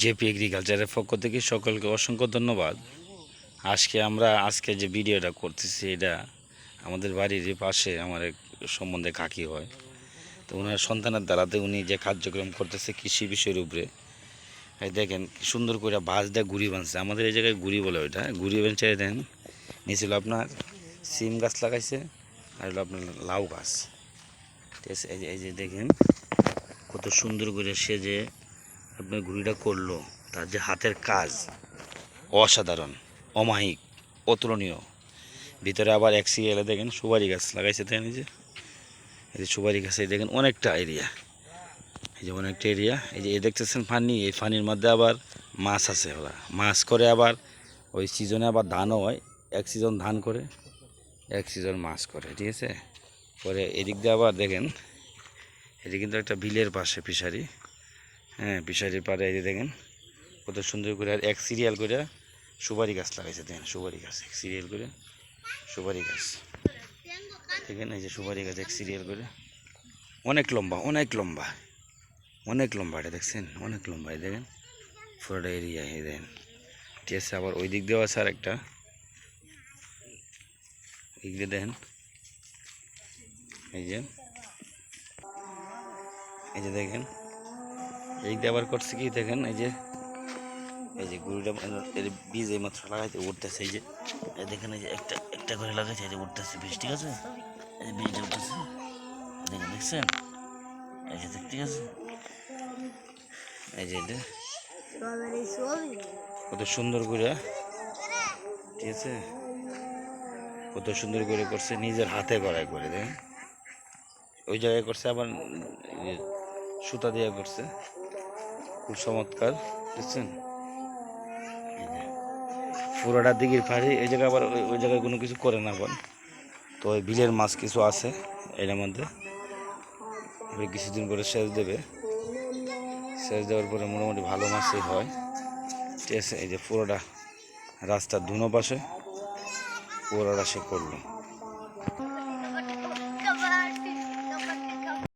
JP এগ্রিকালচারের পক্ষ থেকে সকলকে অসংখ্য ধন্যবাদ। আজকে আমরা, আজকে যে ভিডিওটা করতেছি, এটা আমাদের বাড়ির পাশে আমার এক সম্বন্ধে কাকি হয়। তো ওনার সন্তানের দ্বারাতে উনি যে কার্যক্রম করতেছে কৃষি বিষয়ের উপরে দেখেন সুন্দর করে বাঁশ দিয়ে গুড়ি বানছে আমাদের এই জায়গায় গুড়ি বলে ওইটা। গুড়ি বানছে দেখেন, নিচে আপনার সিম গাছ লাগাইছে, আর হলো আপনার লাউ গাছ। ঠিক আছে, এই যে দেখেন, কত সুন্দর করে সে যে আপনার ঘুড়িটা করল, তার যে হাতের কাজ। অসাধারণ অমাহিক অতুলনীয়। ভিতরে আবার এক সিএলে দেখেন সুপারি গাছ লাগাইছে এই যে। এই যে সুপারি গাছ এই দেখেন অনেকটা এরিয়া এই যে অনেকটা এরিয়া এই যে এ দেখতেছেন ফানি, এই ফানির মধ্যে আবার মাছ আছে ওরা। মাছ করে আবার ওই সিজনে আবার ধানও হয়। এক সিজন ধান করে, এক সিজন মাছ করে, ঠিক আছে? পরে এদিক দিয়ে আবার দেখেন, এটি কিন্তু একটা বিলের পাশে ফিশারি হ্যাঁ ফিশারির পাড়ে এই যে দেখেন, কত সুন্দর করে আর এক সিরিয়াল করে সুপারি গাছ লাগাইছে, দেখেন, সুপারি গাছ, এক সিরিয়াল করে সুপারি গাছ। দেখেন এই যে সুপারি গাছ এক সিরিয়াল করে। অনেক লম্বা অনেক লম্বা অনেক লম্বা এটা দেখছেন, অনেক লম্বা দেখেন, পুরোটা এরিয়া এই দেখেন। ঠিক আছে, আবার ওই দিক দিয়েও আছে আর একটা দিকে দেখেন, এই যে এই যে দেখেন এই দিয়ে আবার করছে কি দেখেন, এই যে এই যে গরুটা, এর বীজ এই মাত্র লাগাইতে উঠতেছে, এই যে, এই দেখেন, এই যে একটা একটা করে লাগাইছে এই যে উঠতেছে বীজ, ঠিক আছে? এই যে বীজটা উঠতেছে, দেখেন, দেখছেন? এই যে, ঠিক আছে? এই যে এটা, কত সুন্দর করে, ঠিক আছে? কত সুন্দর করে করছে, নিজের হাতে গড়াই করে দেখেন? ওই জায়গায় করছে, আবার সুতা দিয়ে করছে। খুব চমৎকার বুঝছেন পুরোটা দিঘির পাড়ি এই জায়গায় আবার ওই- জায়গায় কোনো কিছু করে না আবার। তো ওই বিলের মাছ কিছু আছে এটার মধ্যে। কিছুদিন পরে সেচ দেবে। সেচ দেওয়ার পরে মোটামুটি ভালো মাছই হয়। ঠিক আছে, এই যে পুরোটা রাস্তার দুনো পাশে পুরোটা সে করল।